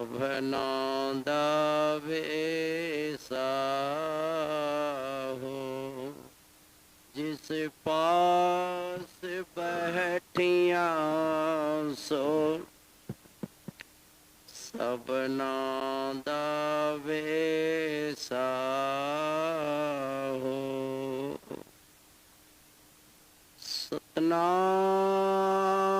ਭਨਾ ਦਾ ਵੇਸਾ ਹੋ ਜਿਸ ਪਾਸ ਬੈਠੀਆਂ ਸੋ ਸਭਨਾ ਦਾ ਵੇਸਾ ਹੋ। ਸਤਨਾਮ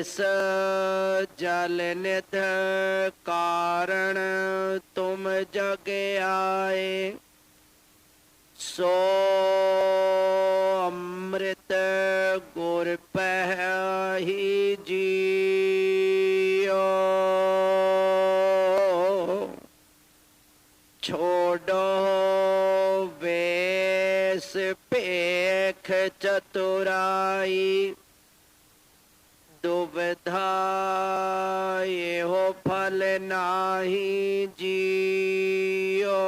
ਜਿਸ ਜਲ ਨਿਧ ਕਾਰਣ ਤੁਮ ਜਗ ਆਏ, ਸੋ ਅੰਮ੍ਰਿਤ ਗੁਰ ਪਹਿ ਜੀਓ। ਛੋੜੋ ਵੇਸ ਭੇਖ ਚਤੁਰਾਈ ਦੁਬਿਧਾ ਇਹੋ ਫਲ ਨਾਹੀ ਜੀਓ।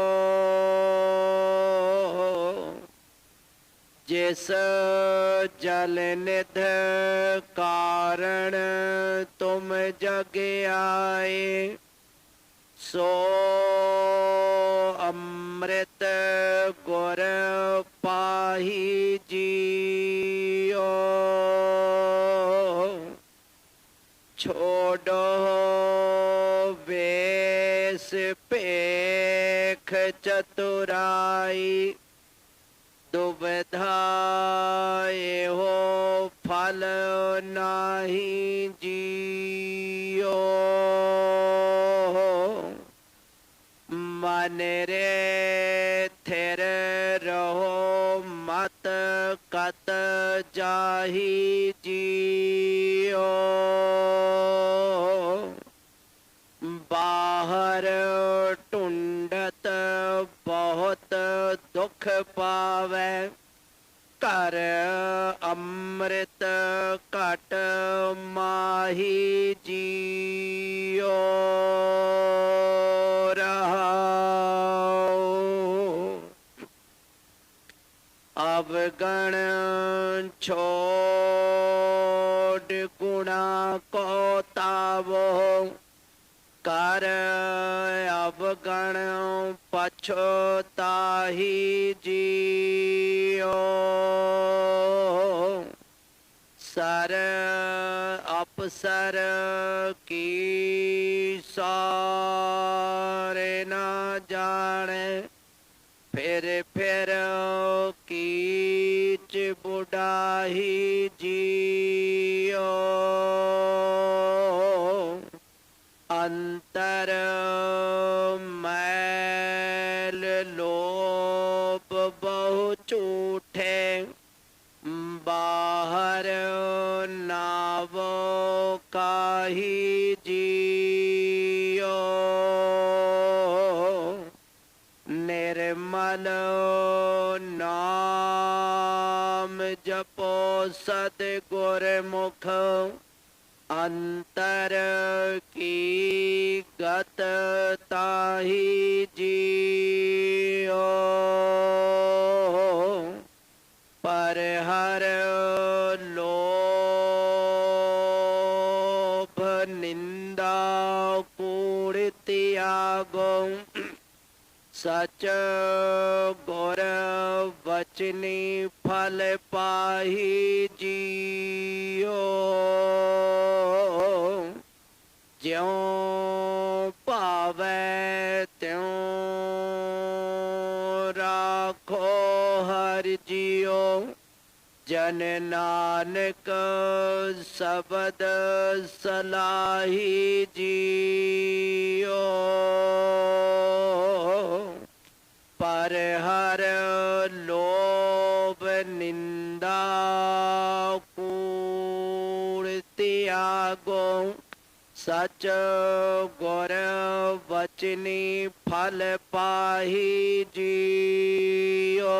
ਜਿਸ ਜਲ ਨਿਧ ਕਾਰਣ ਤੁਮ ਜਗ ਆਏ, ਸੋ ਅੰਮ੍ਰਿਤ ਗੁਰ ਪਾਹੀ ਜੀਓ ਛੋੜੋ ਵੇਸ ਭੇਖ ਚਤੁਰਾਈ ਦੁਬਿਧਾ ਹੋ ਫਲ ਨਾਹੀ ਜੀਓ। ਮਨ ਰੇ ਥਿਰ ਰਹੋ, ਮਤ ਕਤ ਜਾਹੀ ਅਵਗਣ ਛੋੜ ਗੁਣਾ ਕੋ ਤਾਵੋ। ਕਰ ਅਵਗਣ ਪਛਤਾਹੀ ਜੀਓ ਸਰ ਅਪਸਰ ਕੀ ਸਾਰੇ ਨਾ ਜਾਣੇ। ਫਿਰ ਫਿਰ ਨਿਰਮਲ ਨਾਮ ਜਪੋ ਸਤ ਗੁਰ ਮੁਖ ਅੰਤਰ ਕੀ ਗਤ ਤਾਹੀ ਜੀਓ। ਸਚ ਬੋਰ ਬਚਨੀ ਫਲ ਪਾਹੀ ਜੀਓ। ਜਿਉ ਭਾਵੈ ਤਿਉ ਰਾਖੋ ਹਰ ਜੀਓ। ਜਨ ਨਾਨਕ ਸਬਦ ਸਲਾਹੀ ਜੀ ਨਿੰਦਾ ਸਚ ਗੁਰ ਵਚਨੀ ਫਲ ਪਾਹੀ ਜੀਓ।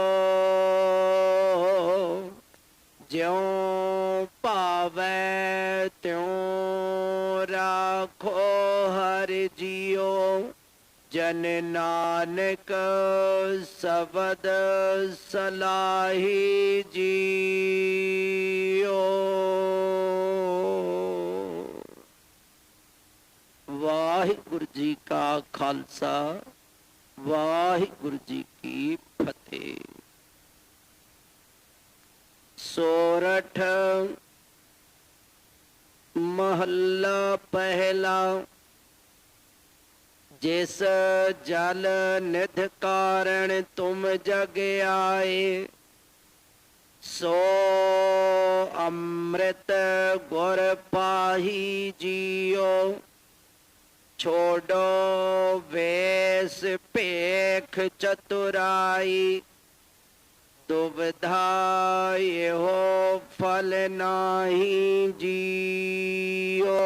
ਜਿਉ ਭਾਵੈ ਤਿਉ ਰਾਖੋ ਹਰ ਜੀਓ। ਜਨ ਨਾਨਕ ਸਬਦ ਸਲਾਹੀ ਜੀਓ। ਵਾਹਿਗੁਰੂ ਜੀ ਕਾ ਖਾਲਸਾ, ਵਾਹਿਗੁਰੂ ਜੀ ਕੀ ਫਤਿਹ। ਸੋਰਠ ਮਹੱਲਾ ਪਹਿਲਾ, ਜਿਸ ਜਲ ਨਿਧ ਕਾਰਣ ਤੁਮ ਜਗ ਆਏ, ਸੋ ਅੰਮ੍ਰਿਤ ਗੁਰ ਪਾਹੀ ਜੀਓ। ਛੋੜੋ ਵੇਸ ਭੇਖ ਚਤੁਰਾਈ ਦੁਬਧਾ ਇਹੋ ਫਲ ਨਾਹੀ ਜੀਓ।